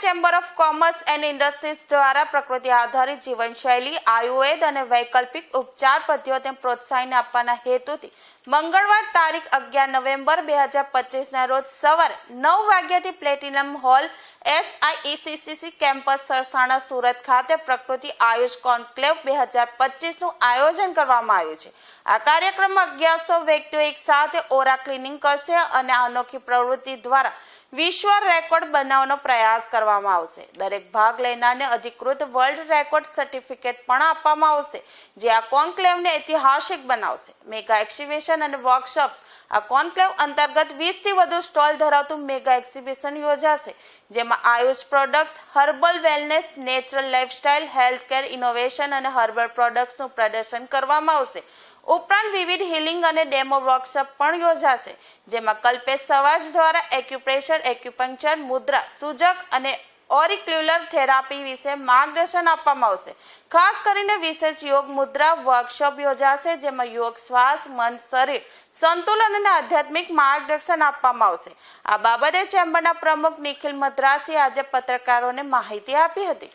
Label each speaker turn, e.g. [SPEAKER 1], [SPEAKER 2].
[SPEAKER 1] Chamber of commerce and industries દ્વારા પ્રકૃતિ આધારિત જીવનશૈલી, આયુર્વેદ અને વૈકલ્પિક ઉપચાર પદ્ધતિઓને પ્રોત્સાહન આપવાના હેતુથી મંગળવાર તારીખ અગિયાર નવેમ્બર બે હજાર પચીસના રોજ સવારે નવ વાગ્યાથી platinum hall SIECCC campus Sarsana Surat ખાતે પ્રકૃતિ આયુષ કોન્ક્લેવ બે હજાર પચીસનું આયોજન કરવામાં આવ્યું છે. આ કાર્યક્રમમાં અગિયારસો વ્યક્તિઓ એક સાથે ઓરા ક્લિનિંગ કરશે અને અનોખી પ્રવૃત્તિ દ્વારા વિશ્વ રેકોર્ડ બનાવવાનો પ્રયાસ કરવામાં આવશે. દરેક ભાગ લેનારને અધિકૃત વર્લ્ડ રેકોર્ડ સર્ટિફિકેટ પણ આપવામાં આવશે, જે આ કોન્ક્લેવને ઐતિહાસિક બનાવશે. મેગા એક્ઝિબિશન અને વર્કશોપ આ કોન્ક્લેવ અંતર્ગત 20 થી વધુ સ્ટોલ ધરાવતું મેગા એક્ઝિબિશન યોજાશે, જેમાં Ayush products herbal wellness natural lifestyle health care innovation અને હર્બલ પ્રોડક્ટ્સનું પ્રદર્શન કરવામાં આવશે. ઉપરાંત વિવિધ હિલિંગ અને ડેમો વર્કશોપ પણ યોજાશે, જેમાં કલ્પેશ સવાજ દ્વારા એક્યુપ્રેશર, એક્યુપંક્ચર, મુદ્રા, સૂજક અને ઓરિક્યુલર થેરાપી વિશે માર્ગદર્શન આપવામાં આવશે. ખાસ કરીને વિશેષ યોગ મુદ્રા વર્કશોપ યોજાશે, જેમાં યોગ, શ્વાસ, મન, શરીર, સંતુલન અને આધ્યાત્મિક માર્ગદર્શન આપવામાં આવશે. આ બાબતે ચેમ્બરના પ્રમુખ નિખિલ મદ્રાસી આજે પત્રકારોને માહિતી આપી હતી.